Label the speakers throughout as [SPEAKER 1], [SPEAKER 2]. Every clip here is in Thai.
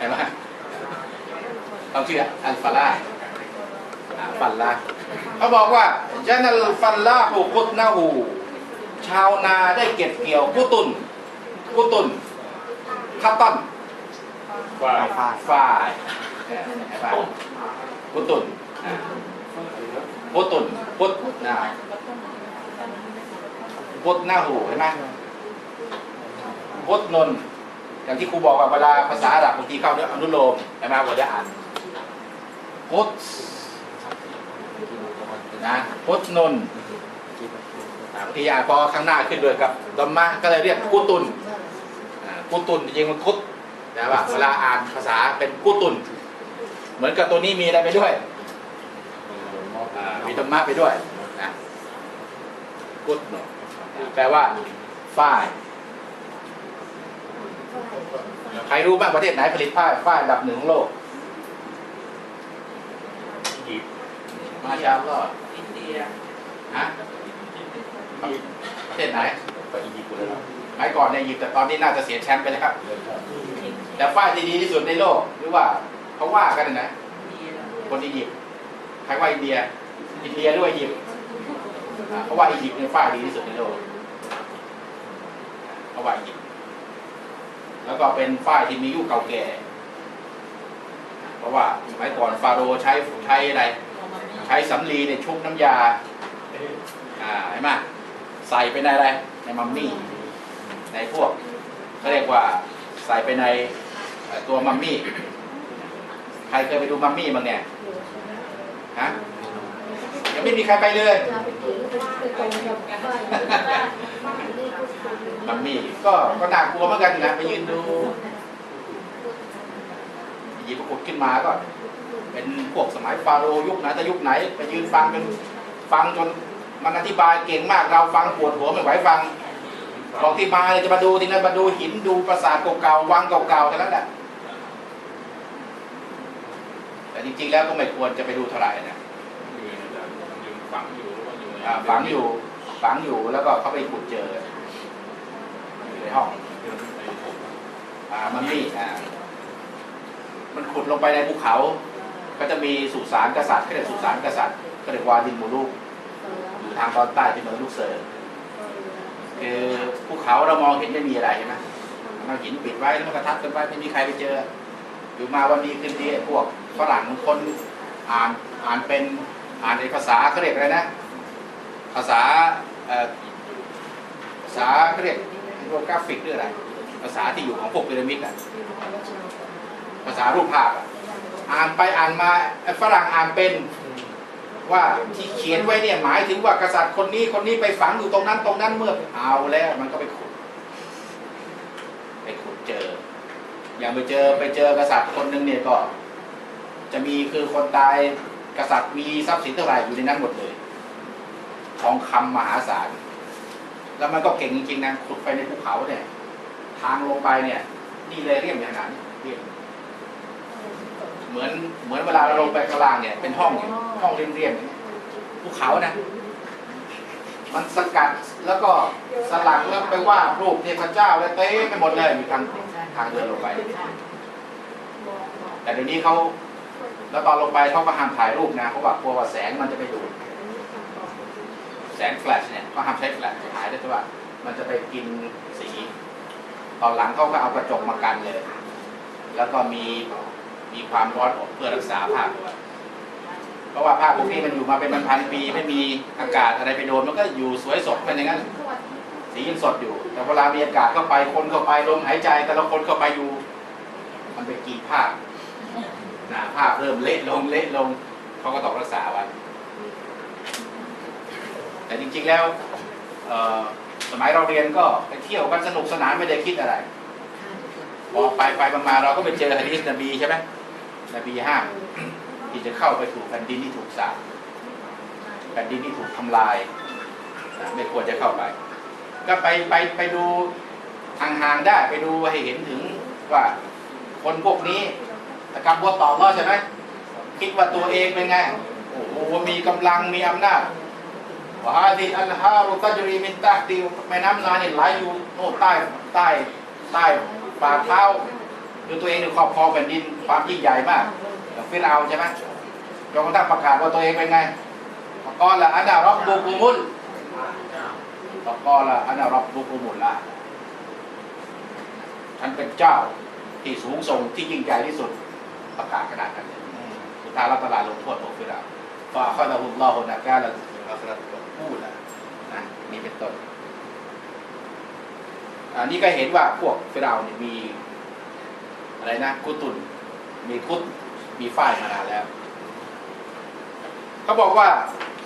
[SPEAKER 1] เห็นไหมต้องชื่ออัลฟาลาอ่าฟันลาเขาบอกว่าจันัลฟันลาหูกุตนาหูชาวนาได้เก็บเกี่ยวกุตุนกุตุนคัตตัน
[SPEAKER 2] ว่า
[SPEAKER 3] ฟ้า
[SPEAKER 1] ฝ้ายเออเห็นปะกุตุนอ่ากุตุนกุตนากุตนาหูเห็นไหมกุตนน อย่างที่ครูบอกว่าเวลาภาษาอาหรับบางทีเข้าด้วยอนุโลมใช่ไหมว่าจะอ่านกุตนะกุตนนบางทีอ่านพอข้างหน้าขึ้นด้วยกับดมมะก็เลยเรียกกุตุนกุตุนจริงมันกุตนะว่าเวลาอ่านภาษาเป็นกุตุน เหมือนกับตัวนี้มีอะไรไปด้วยมีธรรมะไปด้วยนะกุตนนแปลว่าฝ้าย ใครรู้บ้างประเทศไหนผลิตผ้าฝ้ายอันดับหนึ่งของโลก
[SPEAKER 2] หยิบ
[SPEAKER 1] มาชาก็
[SPEAKER 4] อินเดีย
[SPEAKER 1] ฮะประเทศไหน
[SPEAKER 2] ไปอียิปต์เลยนะ
[SPEAKER 1] สมัยก่อนในยอียิปต์แต่ตอนนี้น่าจะเสียแชมป์ไปแล้วครับ แต่ฝ้ายที่ดีที่สุดในโลกหรือว่าเขาว่ากันนะ
[SPEAKER 4] อินเดีย
[SPEAKER 1] คนอียิปต์ใครว่าอินเดีย อินเดียหรือว่าอียิปต์อ่าเขาว่าอียิปต์เนี่ยฝ้ายดีที่สุดในโลกเขาว่าอียิปต์ แล้วก็เป็นฝ้ายที่มีอายุเก่าแก่ เพราะว่าสมัยก่อนฟาโรห์ใช้ใช้อะไร ใช้สำลีเนี่ยชุบน้ำยาอ่าใช่ไหมใส่ไปในอะไร ในมัมมี่ ในพวกเขาเรียกว่าใส่ไปในเอ่อตัวมัมมี่ ใครเคยไปดูมัมมี่บ้างเนี่ยฮะยังไม่มีใครไปเลย มัมมี่ก็ก็น่ากลัวเหมือนกันนะไปยืนดูหยิบขุดขึ้นมาก็ เป็นพวกสมัยฟาโรห์ยุคไหนแต่ยุคไหน ไปยืนฟังจนฟังจนมันอธิบายเก่งมากเราฟังปวดหัวไม่ไหวฟังบอกที่มาเลยจะมาดูที่นั่นมาดูหินดูปราสาทเก่าๆวังเก่าๆเท่านั้นแหละแต่จริงๆแล้วก็ไม่ควรจะไปดูเท่าไหร่นะ
[SPEAKER 2] ยืนฝังอยู่หรือว่าอยู่ใน
[SPEAKER 1] อ่าฝังอยู่ฝังอยู่แล้วก็เขาไปขุดเจอ อยู่ในห้องอ่ามันนี่อ่ามันขุดลงไปในภูเขา ก็จะมีสุสานกษัตริย์ก็เรียกสุสานกษัตริย์ก็เรียกวาดินมูลูกอยู่ทางตอนใต้ที่เมืองลูกเสือคือภูเขาเรามองเห็นไม่มีอะไรใช่ไหมมันหินปิดไว้แล้วมันก็ทับกันไว้ไม่มีใครไปเจออยู่มาวันนี้ขึ้นดีไอ้พวกฝรั่งคนอ่านอ่านเป็นอ่านในภาษาเขาเรียกอะไรนะ ภาษาเอ่อภาษาเขาเรียก โรกราฟิกหรืออะไร ภาษาที่อยู่ของพวกพีระมิดอะภาษารูปภาพอะอ่านไปอ่านมาไอ้ฝรั่งอ่านเป็นว่าที่เขียนไว้เนี่ยหมายถึงว่ากษัตริย์คนนี้คนนี้ไปฝังอยู่ตรงนั้นตรงนั้นเมื่อเอาแล้วมันก็ไปขุดไปขุดเจอ อย่างไปเจอไปเจอกษัตริย์คนหนึ่งเนี่ยก็ จะมีคือคนตายกษัตริย์มีทรัพย์สินเท่าไหร่อยู่ในนั้นหมดเลยทองคำมหาศาล แล้วมันก็เก่งจริงๆนะขุดไปในภูเขาเนี่ย ทางลงไปเนี่ย นี่เลยเรียบขนาดนี้นเรียบเหมือนเหมือนเวลาเราลงไปข้างล่างเนี่ย เป็นห้องเนี่ยห้องเรียบๆอย่าเงี้ยภูเขานะ มันสกัดแล้วก็สลักแล้วไปว่ารูปเทพเจ้าแล้วเต้ไปหมดเลยอยู่ทางทางเดินลงไป แต่เดี๋ยวนี้เขาแล้วตอนลงไปเขาก็ห้ามถ่ายรูปนะเขาบอกกลัวว่าแสงมันจะไปดูด สงแฟลชเนี่ยก็ห้ามใช้แฟลชถ่ายได้แต่ว่ามันจะไปกินสี ตอนหลังเขาก็เอากระจกมากันเลย แล้วก็มีมีความร้อนอบเพื่อรักษาภาพเพราะว่าภาพพวกนี้มันอยู่มาเป็นพันๆปีไม่มีอากาศอะไรไปโดนมันก็อยู่สวยสดเป็นอย่างนั้นสียังสดอยู่ แต่เวลามีอากาศเข้าไปคนเข้าไปลมหายใจ แต่ละคนเข้าไปอยู่ มันไปกีดภาพหนาภาพเริ่มเละลงเละลงเขาก็ต้องรักษาไว้ แต่จริงๆแล้วเอ่อสมัยเราเรียนก็ไปเที่ยวกันสนุกสนานไม่ได้คิดอะไรพอไปไปมาๆเราก็ไปเจอฮะดีษนบีใช่ไหมนบีห้ามที่จะเข้าไปถูกแผ่นดินที่ถูกสาปแผ่นดินที่ถูกทำลายนะไม่ควรจะเข้าไป ก็ไปไปไปดูห่างๆได้ไปดูให้เห็นถึงว่าคนพวกนี้ตะกำบัวตอบรอดใช่ไหมคิดว่าตัวเองเป็นไงโอ้โหมีกำลังมีอำนาจ วะฮาดิอัลฮารุตัจรีมินตาติแม่น้ำนาเนี่ยไหลอยู่โน่นใต้ใต้ใต้ฝ่าเท้าคือตัวเองเนี่ยครอบครองแผ่นดินความยิ่งใหญ่มากฟิรเอาใช่ไหมจนกระทั่งประกาศว่าตัวเองเป็นไงกอละอันดารับบุกุมุลกอละอันดารับบุกุมุลละฉันเป็นเจ้าที่สูงส่งที่ยิ่งใหญ่ที่สุดประกาศขนาดนั้นสุดท้ายรัตลาลงโทษของฟิรเอาฟาข้าดะฮุลลอฮุนะกาละอัครา พูดละนะนี่เป็นต้นอันนี้ก็เห็นว่าพวกฟิรเอาเนี่ยมีอะไรนะกุตุนมีคุดมีฝ้ายมานานแล้วเขาบอกว่า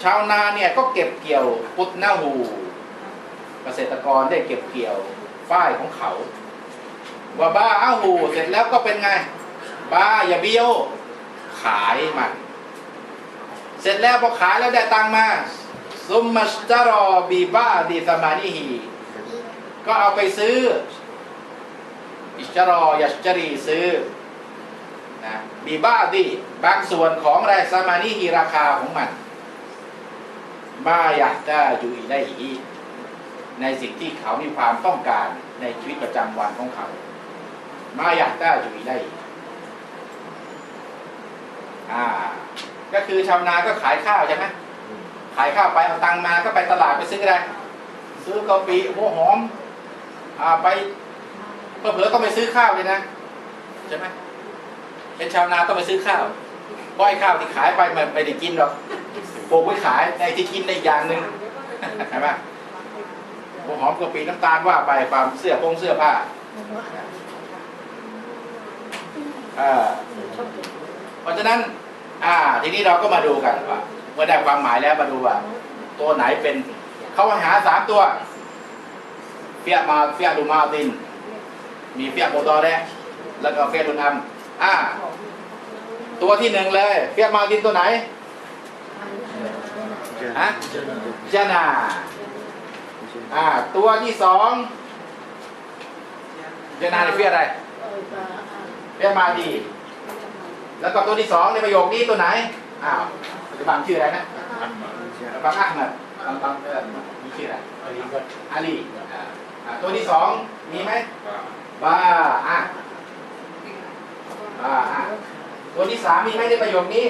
[SPEAKER 1] ชาวนาเนี่ยก็เก็บเกี่ยวปุตนาหูเกษตรกรได้เก็บเกี่ยวฝ้ายของเขาว่าบ้าอ้าหูเสร็จแล้วก็เป็นไง บ้าอย่าเบี้ยว ขายมัน เสร็จแล้วพอขายแล้วได้ตังมา ซุมมัสตารอบีบ้าดีสมานิฮีก็เอาไปซื้อ อิชรอยัชจรีซื้อนะบีบ้าดีบางส่วนของรสมานิฮีราคาของมันมาอยากจะอยู่ได้อีในสิ่งที่เขามีความต้องการในชีวิตประจำวันของเขา มาอยากจะอยู่ได้อ่าก็คือชาวนาก็ขายข้าวใช่ไหม ขายข้าวไปเอาตังมาก็ไปตลาดไปซื้ออะไรซื้อกะปิหัวหอมอ่าไปเพื่อๆต้องไปซื้อข้าวเลยนะใช่ไหมเป็นชาวนาต้องไปซื้อข้าวเพราะไอ้ข้าวที่ขายไปมันไม่ได้กินหรอกปลูกไว้ขายในที่กินในอย่างหนึ่งใช่ไหมหัวหอมกะปิน้ำตาลว่าไปความเสื้อพงเสื้อผ้าอ่าเพราะฉะนั้น อ่า ทีนี้เราก็มาดูกันว่า เมื่อได้ความหมายแล้วมาดูว่า ตัวไหนเป็นเขาหาสามตัวเฟียมาเฟียดูมาติน มีเฟียโมตอแรกแล้วก็เฟียดุนอัมอ่า ตัวที่หนึ่งเลยเฟียมาตินตัวไหนฮะจนาอ่า ตัวที่สองจนาเฟียอะไรเฟียมาดีแล้วก็ตัวที่สองในประโยคนี้ตัวไหนอ้าว ปัจจุบันชื่ออะไรนะบังอักมัดบังบังเออมีชื่ออะไร
[SPEAKER 2] อันนี้ก็
[SPEAKER 1] อาลีอ่าอ่าตัวที่สองมีไหม
[SPEAKER 2] ว่า
[SPEAKER 1] บาอะบาอะตัวที่สามมีไหมในประโยคนี้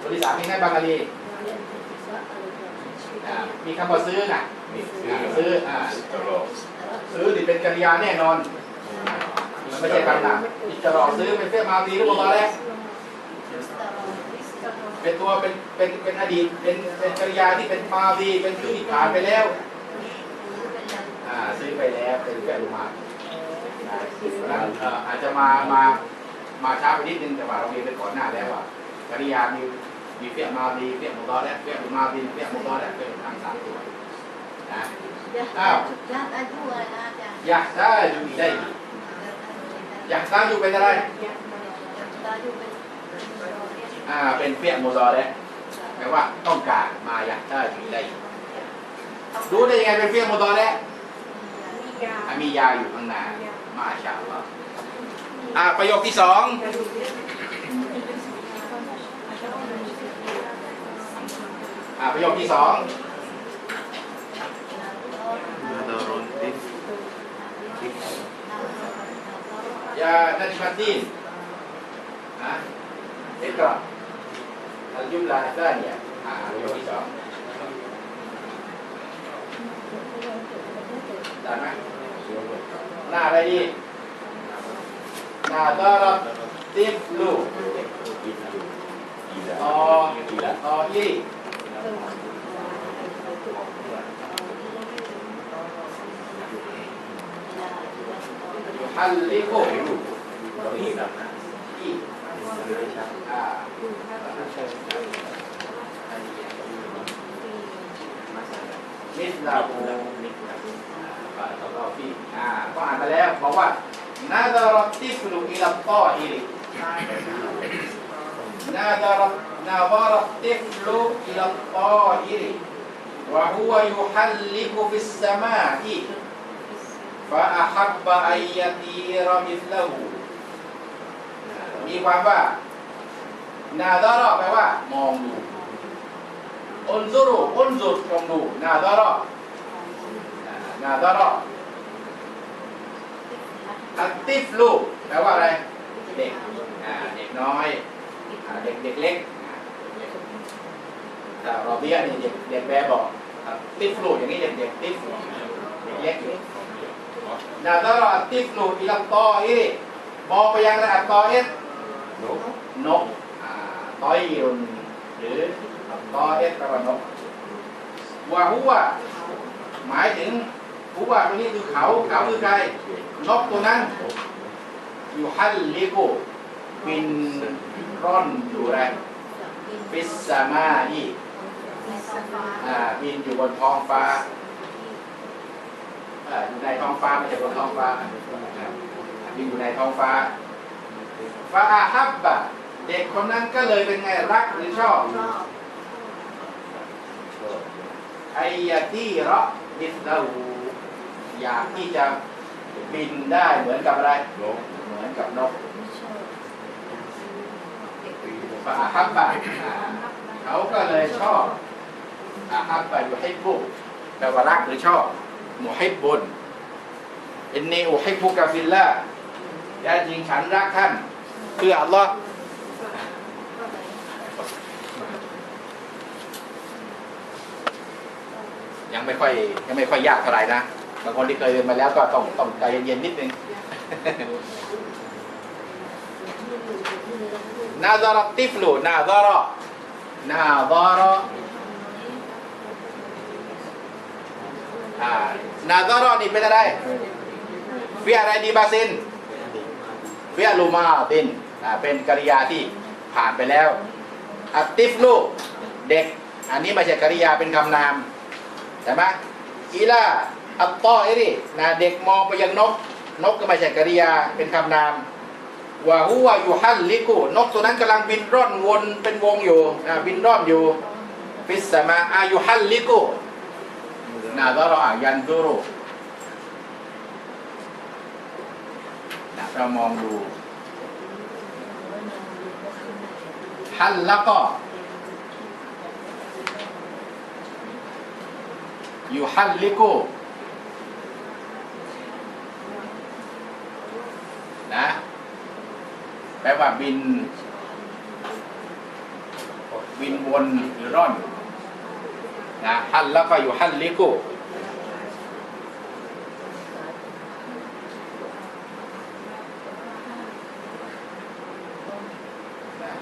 [SPEAKER 1] ตัวที่สามมีไหมบางอาลีอ่ามีคำว่าซื้อน่ะ
[SPEAKER 2] นี่ซื้อ
[SPEAKER 1] อ่าซื้ออ่า
[SPEAKER 2] ตลอด
[SPEAKER 1] ซื้อนี่เป็นกริยาแน่นอนมัน ไม่ใช่คำนามอิจรอซื้อเป็นเฟี้ยมาดีหรือเปล่าแล้วเป็นตัวเป็นเป็นเป็นอดีตเป็นเป็นกริยาที่เป็นมาดีเป็นชื่อที่ผ่านไปแล้วอ่าซื้อไปแล้วเป็นแฟนลูกมาอ่าเอ่ออาจจะมามามาช้าไปนิดนึงแต่ว่าเราเรียนไปก่อนหน้าแล้วว่ากริยามีมีเฟียมาดีเฟียมุตอและเฟียลูกมาดีเฟียมุตอและเฟียทางสามตัวนะ
[SPEAKER 3] Jangan aja lah, jangan.
[SPEAKER 1] อยากได้อยู่ได้อีก อยากได้อยู่เป็นอะไร อ่า เป็นเฟียโมดอและแปลว่าต้องการมาอยากได้อยู่ได้รู้ได้ยังไงเป็นเฟียโมดอและอะมียาอยู่ข้างหน้ามาชาอัลอ่าประโยคที่สองอ่าประโยคที่สอง ยานัชมัดดีนฮะ เอกราอัลจุมลาอัลธานียอ่าประ فأحب أن يطير مثله มีความว่านาดารอแปลว่ามองดูอุนซุรุอุนซุรมองดูนาดารอนาดารออัตติฟลูแปลว่าอะไรเด็กเด็กน้อยเด็กเด็กเล็กเราเรียกเด็กเด็กแบบบอกติฟลูอย่างนี้เด็กเด็กติฟลูเด็กเล็ก อยู่นาตาราอัตติฟลูอิลัตตออีมองไปยังระอัตตอเอส
[SPEAKER 2] นก
[SPEAKER 1] นกอ่าตอยรุนหรือตอเอสแปลว่านกว่าหัวหมายถึงหัวตรงนี้คือเขาเขาคือใครนกตัวนั้นอยู่ฮัลลิกุบินร่อนอยู่ไรฟิสซามาอีอ่าบินอยู่บนท้องฟ้า อ่าอยู่ในท้องฟ้าไม่ใช่บนท้องฟ้าอ่าบินอยู่ในท้องฟ้าฟาอาฮับบะเด็กคนนั้นก็เลยเป็นไงรักหรือชอบไอยาที่เราะบิสลาหูอยากที่จะบินได้เหมือนกับอะไร
[SPEAKER 2] นก
[SPEAKER 1] เหมือนกับนกฟาอาฮับบะอ่าเขาก็เลยชอบอาฮับบะอยู่ให้บุแปลว่ารักหรือชอบ มุฮิบบุนอินนีอุฮิบุกะฟิลลาแท้จริงฉันรักท่าน เพื่ออัลลอฮ์ยังไม่ค่อยยังไม่ค่อยยากเท่าไหร่นะบางคนที่เคยเรียนมาแล้วก็ต้องต้องใจเย็นๆนิดนึงนาซาระติฟลูนาซาระนาซาร อ่านาซาระนี่เป็นอะไรเฟียอะไรดีบาซินเฟียลูมาตินอ่าเป็นกริยาที่ผ่านไปแล้วอัตติฟลูเด็ก อันนี้ไม่ใช่กริยาเป็นคำนามใช่ไหมอีลาอัตตอเอรินะเด็กมองไปยังนก นกก็ไม่ใช่กริยาเป็นคำนามว่าหัวอยู่ฮัลลิกุนกตัวนั้นกำลังบินร่อนวนเป็นวงอยู่อ่าบินร่อนอยู่ฟิสมาอายุฮัลลิกุ นาดารอยันดูรุนะเรามองดูฮัลละก็ยูฮัลลิกนะแปลว่าบิน บินวนหรือร่อน นะฮัลล้วก็อยู่ฮัลลิกุนะ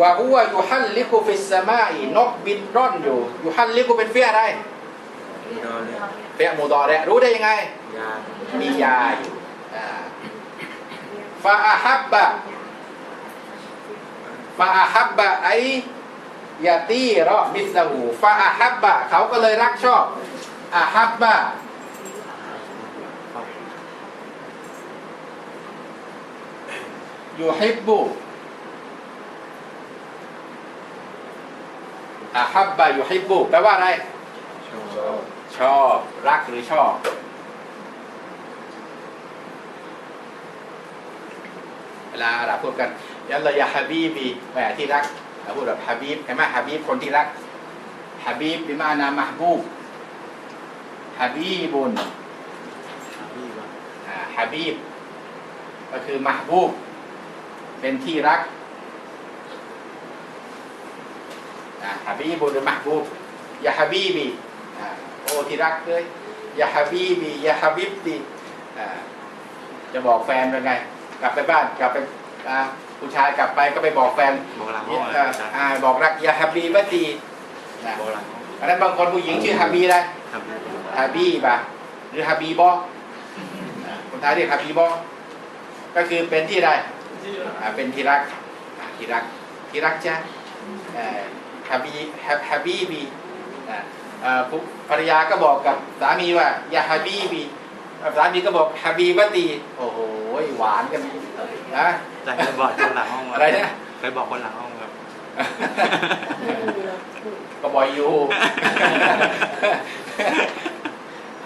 [SPEAKER 1] ว่าหัวอยู่ฮัลลิกุฟิสมาอีนกบินร่อนอยู่ อยู่ฮัลลิกุเป็นเฟียอะไร
[SPEAKER 4] เฟี
[SPEAKER 1] ยมูดอแดะรู้ได้ยังไง มียาอยู่อ่าฟาอาฮับบะฟาอาฮับบะไอ ยาตีรอมิสลาหูฟาอาฮับบะเขาก็เลยรักชอบอาฮับบะยูฮิบบุอาฮับบะยูฮิบบุแปลว่าอะไร
[SPEAKER 4] ชอบ
[SPEAKER 1] ชอบรักหรือชอบเวลาเราพูดกันยัลลอยาฮะบีบีแหมที่รัก เราพูดแบบฮะบีบเห็นไหมฮะบีบคนที่รักฮะบีบบิมานามะฮบูบฮะบีบุน
[SPEAKER 4] พี่วะ
[SPEAKER 1] อ่าฮะบีบก็คือมะฮบูบเป็นที่รักอ่าฮะบีบุนหรือมะฮบูบยาฮะบีบีอ่าโอ้ที่รักเลยยาฮะบีบียาฮะบิบตีอ่าจะบอกแฟนเป็นไง กลับไปบ้านกลับไปอ่า ผู้ชายกลับไปก็ไปบอกแฟน
[SPEAKER 4] บอกหลังห้
[SPEAKER 1] เนี่
[SPEAKER 4] อง
[SPEAKER 1] ย
[SPEAKER 4] เลย
[SPEAKER 1] อ่า
[SPEAKER 4] อาจารย์
[SPEAKER 1] อ่าบอกรักยาฮับบีบัตีนะ
[SPEAKER 4] บอกหลังห้อง
[SPEAKER 1] อันนั้นบางคนผู้หญิงชื่อฮับบีอะไร
[SPEAKER 4] ครับ
[SPEAKER 1] ฮับบีบะหรือฮับบีบอคนไทยเรียกฮับบีบอก็คือเป็นที่ใดอ่าเป็นที่รักอ่าที่รักที่รักจ้ะเอ่อฮับบีฮับฮับบีบีนะเอ่อผู้ภรรยาก็บอกกับสามีว่ายาฮับบีบีสามีก็บอกฮับบีบัตีโอ้โหหวานกัน นะ
[SPEAKER 4] แต่เคยบอกคนหลังห้องคบ
[SPEAKER 1] อะไรนะ
[SPEAKER 4] เคยบอกคนหลังห้องครับ
[SPEAKER 1] ก็บอยอยู่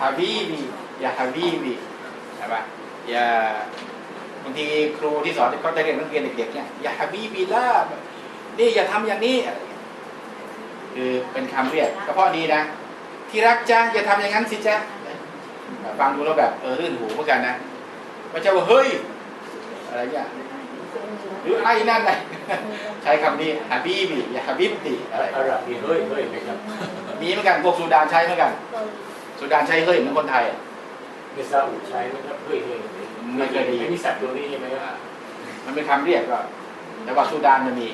[SPEAKER 1] ฮาบีบีอย่าฮาบีบีใช่ปะอย่าบางทีครูที่สอนเขาจะเรียนนักเรียนเด็กๆเนี่ยอย่าฮาบีบีล่านี่อย่าทำอย่างนี้อะไรอย่างเงี้ยคือเป็นคำเรียกก็เพราะดีนะ ที่รักจ้าอย่าทำอย่างนั้นสิจ้าฟังดูแล้วแบบเออรื่นหูเหมือนกันนะไม่ใช่ว่าเฮ้ย อะไรเงี้ยหรือไอ้นั่นเลยใช้คำนี้ฮาบีบีอย่าฮาบิบติอะไร
[SPEAKER 2] อาหรับมีเฮ้ยเฮ้ยไหมครับ
[SPEAKER 1] มีเหมือนกันพวกซูดานใช้เหมือนกันซูดานใช้เฮ้ยเหมือนคนไทยอะ
[SPEAKER 2] ในซาอุใช้ไหมครับเฮ้ยเฮ้ย
[SPEAKER 1] ไม่เคยได้ยิน
[SPEAKER 2] มีสัตว์ตัวนี้ใช่ไหมครับ
[SPEAKER 1] มันเป็นคำเรียกก็แต่ว่าซูดานมันมี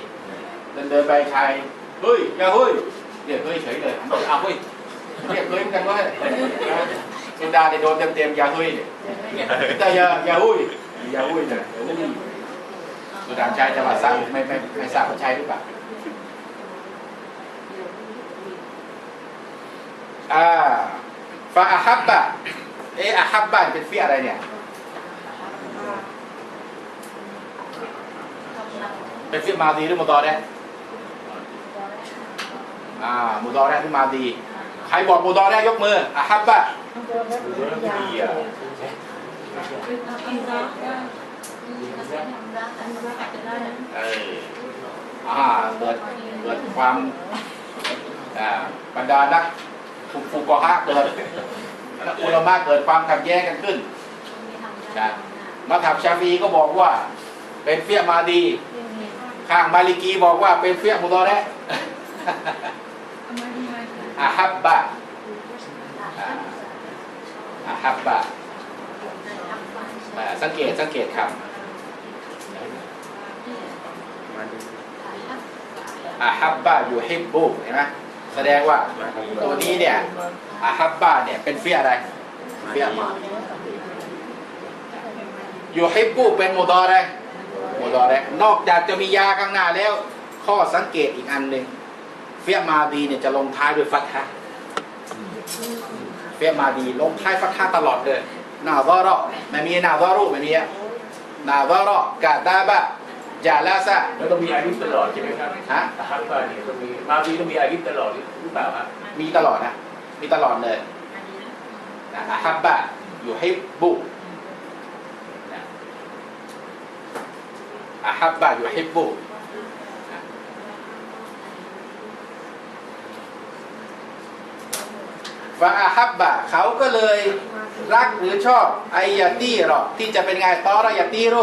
[SPEAKER 1] เดินเดินไปชายเฮ้ยอย่าเฮ้ยเรียกเฮ้ยเฉยเลยเอาเฮ้ยเรียกเฮ้ยเหมือนกันเว่าซูดานเนี่ยโดนเต็มเต็มๆอย่าเฮ้ยเนี่ยแต่อย่าอย่าเฮ้ย ยาเฮ้ยเนี่ยซูดานใช้ต่ว่าทราบไม่ไม่ไม่ทราบว่าใช้หรือเปล่าอ่าฟาอาฮับบะเอะอาฮับบะเป็นเฟียอะไรเนี่ย เป็นฟิลมาดีหรือมุตอได้อ่ามุตอได้หรือมาดี ใครบอกมุตอได้ยกมืออะฮับบะ
[SPEAKER 2] ดูแล้วดีอะ
[SPEAKER 1] เอออ่าเกิดเกิดความอ่าบรรดานักฟุกกอฮะเกิดอุลามะเกิดความขัดแย้งกันขึ้นมาถับชาฟีก็บอกว่า เป็นเฟียมาดี ข้างมาลิกีบอกว่าเป็นเฟียมุตอได้อาฮับบะอาฮับบะอ่า สังเกตสังเกตครับ
[SPEAKER 4] มาดี
[SPEAKER 1] อาฮับบะอยู่ฮิบบุเห็นไหมแสดงว่าตัวนี้เนี่ยอาฮับบะเนี่ยเป็นเฟียอะไรเฟียมาอยู่ฮิบบุเป็นโมดอร์เลยโมดอร์เลยนอกจากจะมียาข้างหน้าแล้ว ข้อสังเกตอีกอันหนึ่งเฟียมาดีเนี่ยจะลงท้ายด้วยฟัตฮะห์เฟียมาดีลงท้ายฟัตฮะห์ตลอดเลย นาซาระไม่มีนาซารุไม่มีอะนาซาระกาตาบะจาลาซะ
[SPEAKER 2] แล้วต้องมีอายุตลอดใช่ไหมครับ
[SPEAKER 1] ฮะ
[SPEAKER 2] อาฮับบ้านเนี่ยต้องมีมาวีต้องมีอายุตลอดหรือเปล่าครับ
[SPEAKER 1] มีตลอดนะมีตลอดเลยนะอาฮับบะอยู่ให้บุนะอาฮับบะอยู่ให้บุนะ ฟาอาฮับบะเขาก็เลยรักหรือชอบไอยาตีรอที่จะเป็นไงตอรอยาตีโร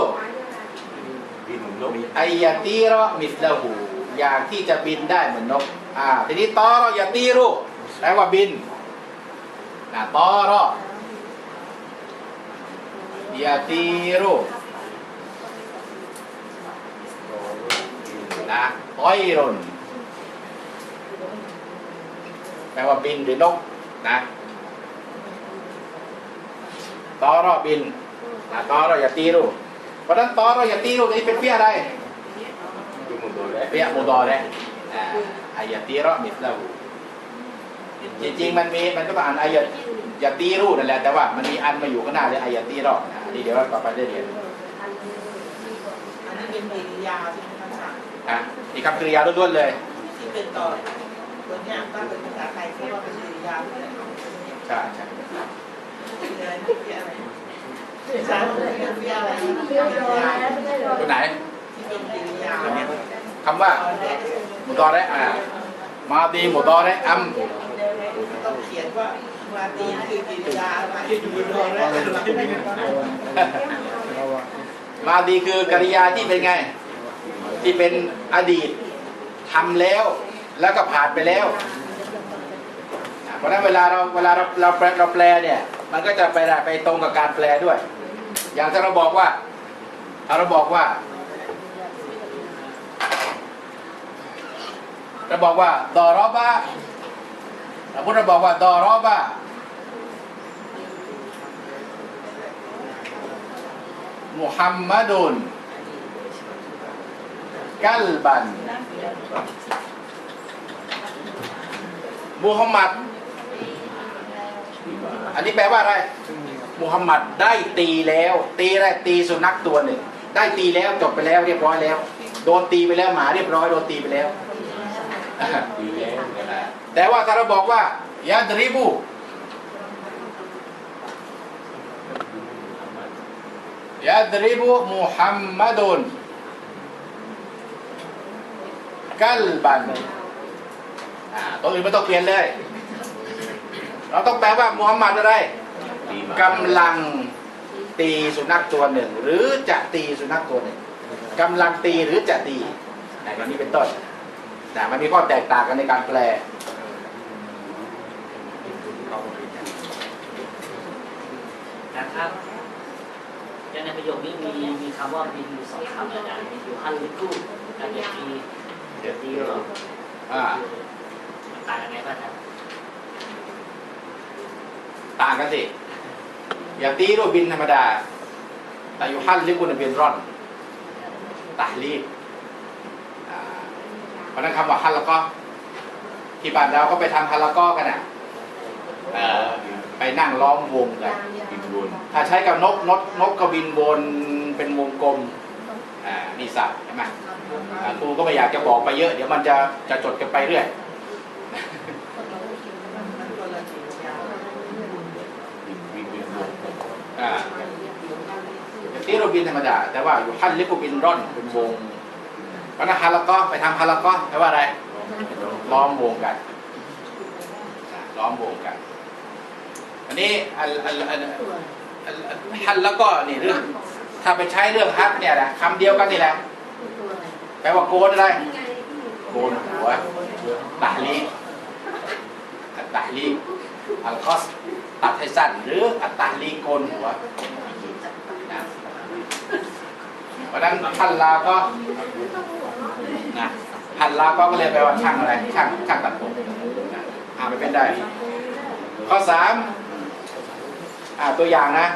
[SPEAKER 1] ไอยาตีรอมิสลาหูอย่างที่จะบินได้เหมือนนกอ่าทีนี้ตอรอยาตีรแปลว่าบินนะตอรอยาตีรนะต้อยรนแปลว่าบินหรือนก นะตอรอบินนะตอรอยาตีรุเพราะฉะนั้นตอรอยาตีรุนี้เป็นเพี้ยอะไร
[SPEAKER 2] ดูมุนโดแล้ว
[SPEAKER 1] เปียโมดอร์เนี่ยอ่าอายะตีรอมิสลาหูจริงๆมันมีมันก็ต้องอ่านอายะยะตีรูนั่นแหละแต่ว่ามันมีอันมาอยู่ข้างหน้าเลยอายะตีรอนะอันนี้เดี๋ยวเราต่อไปได้เรียน
[SPEAKER 5] อันนี้เป็นกิริยาใช่ไหมคะอาจารย์
[SPEAKER 1] นะนี่คำกริยาล้วนๆเลย
[SPEAKER 5] ที่เป็นต่อ ตัวเนี้ยถ้าเป็นภาษาไทยเขาว่าเป็นกิริยาที่เป็น
[SPEAKER 1] ใช่ใช่
[SPEAKER 5] อะไรที่อะไรภาษาไทยเป็นอะไรที่เป็นกิริยา
[SPEAKER 1] ตัวไหน
[SPEAKER 5] ที่เป็นกิริยา
[SPEAKER 1] คำว่า
[SPEAKER 5] ตอนแรก
[SPEAKER 1] มดอร์เนี่ยอ่ามาดีโมดอนี่ยอัม
[SPEAKER 5] ต้องเขียนว่ามาตีคือกิริยาอะไรอยู่ตอนแรก
[SPEAKER 1] มาดีคือกริยาที่เป็นไง ที่เป็นอดีตทำแล้ว แล้วก็ผ่านไปแล้ว เพราะนั้นเวลาเราเวลาเราเราแปลเราแปลเนี่ย มันก็จะไปไปตรงกับการแปลด้วย อย่างถ้าเราบอกว่าเราบอกว่าเราบอกว่าดอรอบะสมมติเราบอกว่าดอรอบะมุฮัมมัดุนกัลบัน มุฮัมหมัด อันนี้แปลว่าอะไรมุฮัมหมัดได้ตีแล้ว ตีอะไรตีสุนัขตัวหนึ่ง ได้ตีแล้วจบไปแล้วเรียบร้อยแล้ว โดนตีไปแล้วหมาเรียบร้อยโดนตีไปแล้ว
[SPEAKER 2] แต่
[SPEAKER 1] ว่าถ้าเราบอกว่ายาดริบูยาดริบูมุฮัมมัดุนกัลบัน ตัวอื่นไม่ต้องเปลี่ยนเลย เราต้องแปลว่ามุฮัมมัดอะไร
[SPEAKER 2] ตีมากำ
[SPEAKER 1] ลังตีสุนัขตัวหนึ่ง หรือจะตีสุนัขตัวหนึ่งกำลังตีหรือจะตีอย่างนี้เป็นต้นแต่มันมีข้อแตกต่างกันในการแปล
[SPEAKER 6] นะครับแล้วในประโยคนี้มีมีคำว่าบินอยู่สองคำอาจารย์อยู่ฮันลิกูกับเดียดีเดียดีหรอ
[SPEAKER 1] อ่า
[SPEAKER 6] มัน ต่างกันไงบ้างครับ
[SPEAKER 1] ต่างกันสิอย่างตีรูปบินธรรมดาแต่อยู่ฮันลิบุนบินร่อนตาลีบอ่าเพราะนั้นคำว่าฮันแล้วก็ ที่บ้านเราก็ไปทำฮันแล้วก็กันอะเอ่อไปนั่งล้อมวงกัน
[SPEAKER 2] บินวน
[SPEAKER 1] ถ้าใช้กับนกนกนกก็บินวนเป็นวงกลมอ่านี่สัตว์ใช่ไหมอ่าครูก็ไม่อยากจะบอกไปเยอะ เดี๋ยวมันจะจะจดกันไปเรื่อย
[SPEAKER 5] มันคนละจิตวิญญาณ
[SPEAKER 2] บินบินบินวน
[SPEAKER 1] อย่างที่เราบินธรรมดา แต่ว่าอยู่ฮันลิกุบินร่อนเป็นวงเพราะนั้นฮาละก็ไปทำฮาละก็แปลว่าอะไร ล้อมวงกัน ล้อมวงกัน อันนี้อันอันอันฮันล้วก็นี่เรื่อง ถ้าไปใช้เรื่องฮัทเนี่ยแหละคำเดียวกันนี่แหละ แปลว่าโกนอะไร โกนหัวตาลีตาลีอัลคอส ตัดให้สั้นหรืออัตตาลีโกนหัวนะเพราะนั้นพันลาก็นะพันลาก็ก็เลยแปลว่าช่างอะไร ช่างช่างตัดผมนะอ่านไปเป็นได้ ข้อสามอ่าตัวอย่างนะ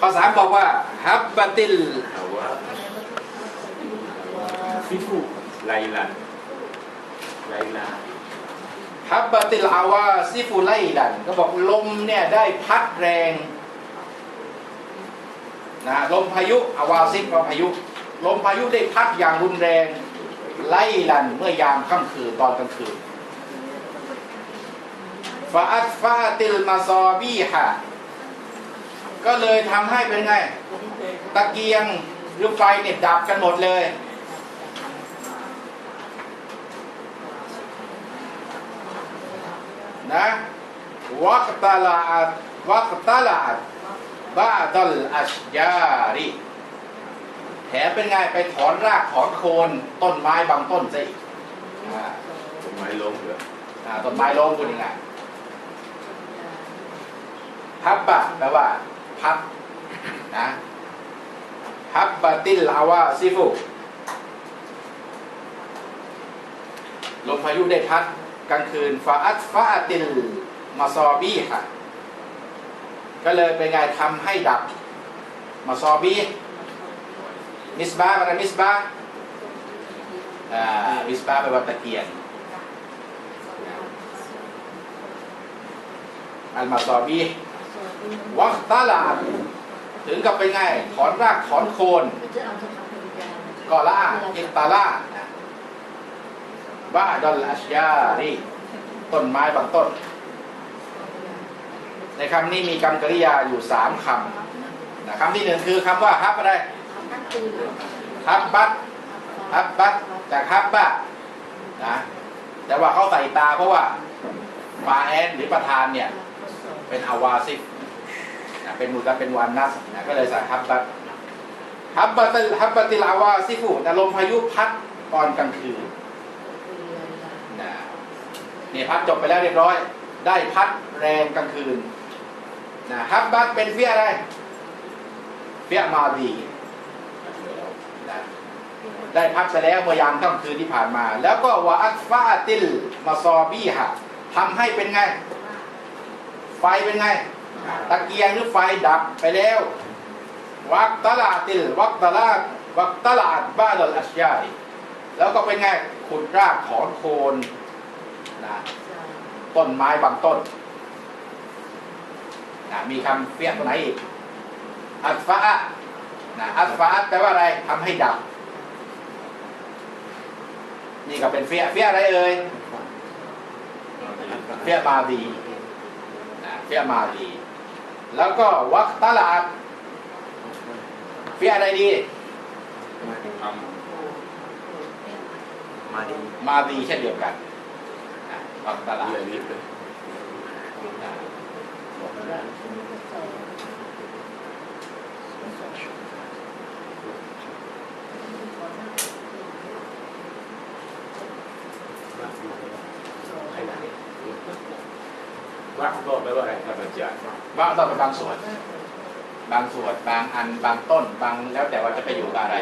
[SPEAKER 1] ข้อสามบอกว่าฮับบติล
[SPEAKER 2] ฟิฟูไลลันไลลา
[SPEAKER 1] ฮับบติลอาวาซิฟูไลดัน ก็บอกลมเนี่ยได้พัดแรงนะลมพายุอาวาซิฟพายุ ลมพายุได้พัดอย่างรุนแรง ไล่ลันเมื่อยามค่ำคืนตอนกลางคืนฟาอัตฟาติลมาซอบีฮะก็เลยทำให้เป็นไง ตะเกียงหรือไฟเนี่ยดับกันหมดเลย นะวักตลาดวักตลาดบาดัลอัชยาริแถมเป็นไงไปถอนรากถอนโคนต้นไม้บางต้นซะอีกอ่า
[SPEAKER 2] ต้นไม้ล้มเหรอ
[SPEAKER 1] อ่าต้นไม้ล้มคุณยังไงพับบะแปลว่า พับนะพับบะติลอาวาซิฟุลมพายุได้พัด กลางคืนฟาอัตฟาติลมาซอบีค่ะ ก็เลยเป็นไงทำให้ดับมาซอบีมิสบาอะไรมิสบาอ่ามิสบาแปลว่าตะเกียงอัลมาซอบีวักตาลาถึงกับเป็นไงถอนรากถอนโคนกอล่าอิกตาล่า บ้าดอลอัชยารีต้นไม้บางต้น ในคำนี้มีกรรมกริยาอยู่สามคำนะคำที่หนึ่งคือคำว่าฮับอะไรฮับบัตฮับบัตจากฮับบะนะแต่ว่าเขาใส่ตาเพราะว่าฟาแอนหรือประธานเนี่ย เป็นอาวาซิฟนะเป็นมุตะเป็นวันนัสนะก็เลยใส่ฮับบัตฮับบะติฮับบะติลอาวาซิฟูนะลมพายุพัดตอนกลางคืน นี่พัดจบไปแล้วเรียบร้อย ได้พัดแรงกลางคืนนะฮับบัตเป็นเฟียอะไร เฟียมาดีนะได้พัดไปแล้วเมื่อยามค่ำคืนที่ผ่านมา แล้วก็วะอัตฟาติลมาซอบีฮะทำให้เป็นไง ไฟเป็นไง ตะเกียงหรือไฟดับไปแล้ววักตลาติลวักตลาดวักตลาดบ้านอัชยาแล้วก็เป็นไงขุดรากถอนโคน นะต้นไม้บางต้นนะมีคำเฟี้ยตัวไหนอีก อัตฟาอะนะอัตฟาอะแปลว่าอะไรทำให้ดับนี่ก็เป็นเฟี้ยเฟี้ยอะไรเอ่ยเฟี้ยมาดีนะเฟี้ยมาดี แล้วก็วักตลาดเฟียอะไรดี
[SPEAKER 4] มาดี
[SPEAKER 1] มาดีเช่นเดียวกัน นะวักตลาด
[SPEAKER 2] เรือลิฟต์เลย
[SPEAKER 1] นะ
[SPEAKER 2] วักก็ไม่ว่าอะไรธรรมชาติ
[SPEAKER 1] ว่าต้องเป็นบางส่วน บางส่วน บางอัน บางต้น บางแล้วแต่ว่าจะไปอยู่กับอะไร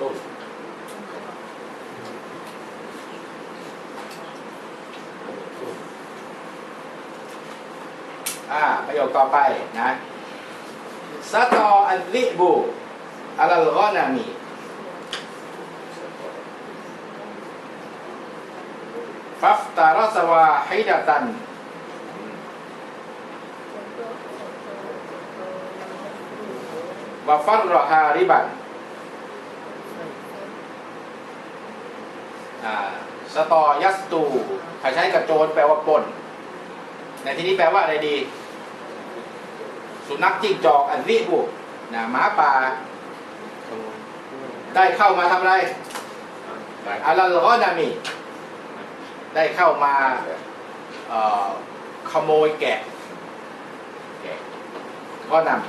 [SPEAKER 2] ต้น
[SPEAKER 1] ต่อไปนะสตออัลลิบูอัลลกอนามีฟัฟตารสวาฮิดะตันวะฟัรรฮาริบันสตอยัสตูถ้าใช้กับโจรแปลว่าปนในที่นี้แปลว่าอะไรดี สุนัขจิ้งจอกอันริบุนะหมาป่า ได้เข้ามาทำอะไรอาลัลกอนามี ได้เข้ามาเอ่อขโมยแกะแกะก็นำ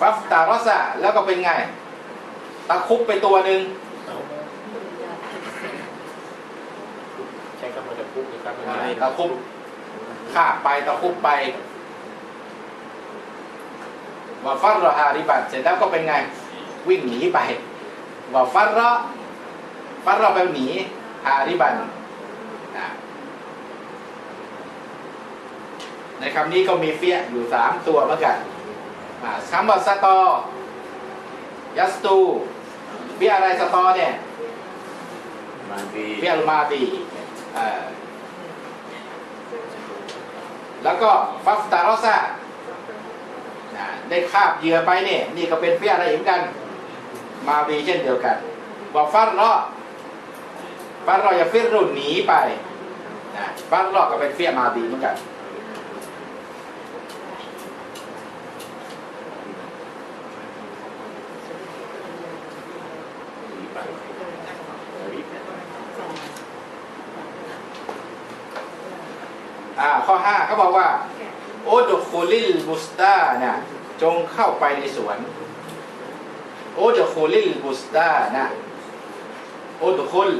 [SPEAKER 1] ฟัฟตารอสะแล้วก็เป็นไง ตะคุบไปตัวหนึ่ง
[SPEAKER 2] ใช้คำว่าจะพูดนะครับ
[SPEAKER 1] อ่าตะคุบ ฆ่าไปตะคุบไปว่าฟัรรอฮาริบัตเสร็จแล้วก็เป็นไง วิ่งหนีไปว่าฟัรรอฟัรรอไปหนีฮาริบันอ่าในคำนี้ก็มีเฟียอยู่สามตัวเหมือนกันอ่าคำว่าสตอ ยัสตูเฟียอะไรสตอเนี่ย
[SPEAKER 2] มาดี
[SPEAKER 1] เฟียลมาดีเอ่อ แล้วก็ฟัฟตารอซาได้คาบเหยื่อไปเนี่ยนี่ก็เป็นเฟียอะไรเหมือนกัน มาดีเช่นเดียวกันบอกฟัดรอฟัดรออย่าฟิรรุนหนีไปนะฟัดรอก็เป็นเฟียมาดีเหมือนกัน
[SPEAKER 2] ดีไปดีไป
[SPEAKER 1] อ่าข้อห้าเขาบอกว่าโอดุคูลิล บุสตานี่ยจงเข้าไปในสวนโอดคูลิลบุสตานะโอดคุล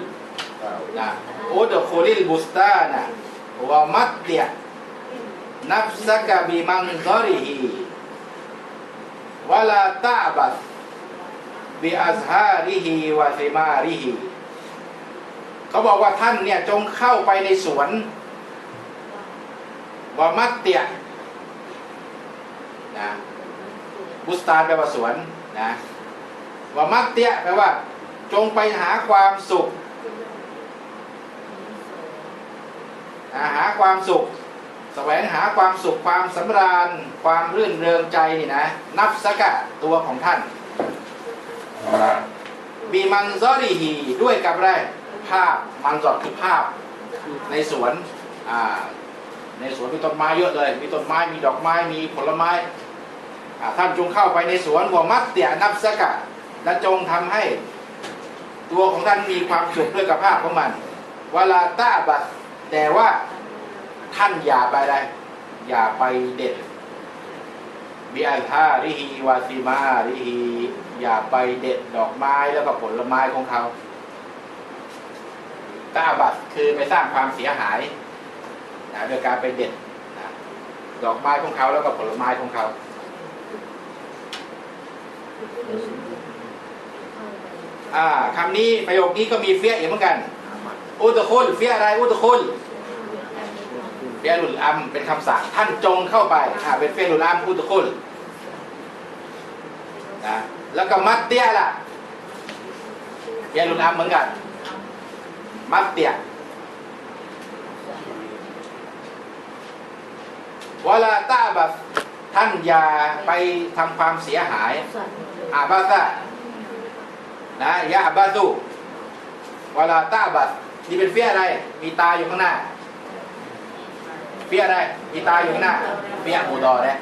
[SPEAKER 1] นะโอดคูลิลบุสตานะวะมัดเดียนับสกบิมังซอริฮีวลาตาบัดบิอัซฮาริฮีวะซิมาริฮีเขาบอกว่าท่านเนี่ยจงเข้าไปในสวนวามัตเตีย นะบุสตานแปลว่าสวนนะวามัตเตียแปลว่า จงไปหาความสุขนะหาความสุขแสวงหาความสุขความสำราญ ความรื่นเริงใจนี่นะ นับสกะตัวของท่านบีมันซอรีฮีด้วยกับอะไรภาพมันจอดคือภาพในสวนอ่าในสวนมีต้นไม้เยอะเลย มีต้นไม้มีดอกไม้มีผลไม้อ่า ท่านจงเข้าไปในสวนหัวมัดเตียนับสกะและจงทำให้ตัวของท่านมีความสุขด้วยกับภาพของมันเวลาต้าบัดแต่ว่าท่านอย่าไปอะไร อย่าไปเด็ดบิอัลฮาริฮีวาซิมาริฮีอย่าไปเด็ดดอกไม้แล้วก็ผลไม้ของเขาต้าบัดคือไปสร้างความเสียหายนะโดยการไปเด็ดนะดอกไม้ของเขาแล้วก็ผลไม้ของเขา อ่าคำนี้ประโยคนี้ก็มีเฟียอีกเหมือนกัน อุตคุลเฟียอะไรอุตคุลเฟียลุลอัมเป็นคำสั่งท่านจงเข้าไปอ่าเป็นเฟียลุลอัมอุตคุลนะแล้วก็มัดเตียล่ะเฟียลุลอัมเหมือนกัน มัดเตียวลาตาบัด ท่านอย่าไปทำความเสียหายอาบาซะนะยาบาตุวลาตาบัดนี่เป็นเฟียอะไร มีตาอยู่ข้างหน้า เฟียอะไร มีตาอยู่ข้างหน้า เฟียมูดอนะ